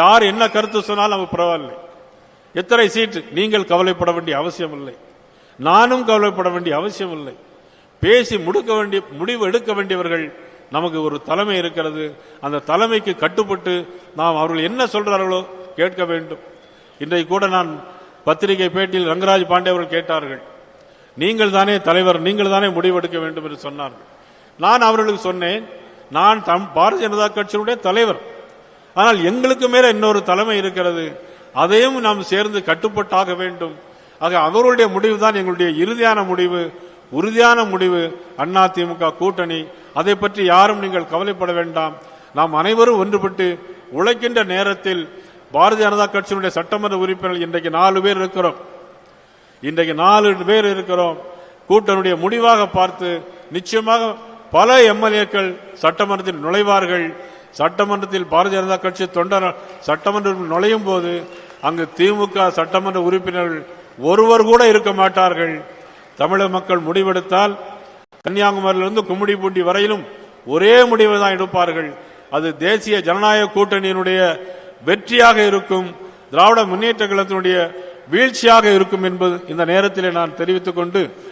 யார் என்ன கருத்து சொன்னாலும் நமக்கு பரவாயில்லை. எத்தனை சீட்டு? நீங்கள் கவலைப்பட வேண்டிய அவசியம் இல்லை. நானும் கவலைப்பட வேண்டிய அவசியம் இல்லை. பேசி முடுக்க வேண்டிய முடிவு எடுக்க வேண்டியவர்கள் நமக்கு ஒரு தலைமை இருக்கிறது. அந்த தலைமைக்கு கட்டுப்பட்டு நாம் அவர்கள் என்ன சொல்கிறார்களோ கேட்க வேண்டும். இன்றைக்கு கூட நான் பத்திரிகை பேட்டியில் ரங்கராஜ் பாண்டே அவர்கள் கேட்டார்கள். நீங்கள் தானே தலைவர் நீங்கள் தானே முடிவெடுக்க வேண்டும் என்று சொன்னார்கள். நான் அவர்களுக்கு சொன்னேன் நான் தம் பாரதிய ஜனதா கட்சியினுடைய தலைவர். ஆனால் எங்களுக்கு மேல இன்னொரு தலைமை இருக்கிறது. அதையும் நாம் சேர்ந்து கட்டுப்பட்டாக வேண்டும். ஆக அவருடைய முடிவு தான் எங்களுடைய இறுதியான முடிவு உறுதியான முடிவு. அண்ணா திமுக கூட்டணி. அதை பற்றி யாரும் நீங்கள் கவலைப்பட வேண்டாம். நாம் அனைவரும் ஒன்றுபட்டு உழைக்கின்ற நேரத்தில் பாரதிய ஜனதா கட்சியினுடைய சட்டமன்ற உறுப்பினர்கள் இன்றைக்கு நாலு பேர் இருக்கிறோம். இன்றைக்கு நாலு பேர் இருக்கிறோம். கூட்டனுடைய முடிவாக பார்த்து நிச்சயமாக பல எம்எல்ஏக்கள் சட்டமன்றத்தில் நுழைவார்கள். சட்டமன்றத்தில் பாரதிய ஜனதா கட்சி தொண்டர் சட்டமன்றத்தில் நுழையும் போது அங்கு திமுக சட்டமன்ற உறுப்பினர்கள் ஒருவர் கூட இருக்க மாட்டார்கள். தமிழக மக்கள் முடிவெடுத்தால் கன்னியாகுமரியிலிருந்து கும்மிடிப்பூண்டி வரையிலும் ஒரே முடிவை தான் எடுப்பார்கள். அது தேசிய ஜனநாயக கூட்டணியினுடைய வெற்றியாக இருக்கும் திராவிட முன்னேற்ற கழகத்தினுடைய வீழ்ச்சியாக இருக்கும் என்பது இந்த நேரத்தில் நான் தெரிவித்துக் கொண்டு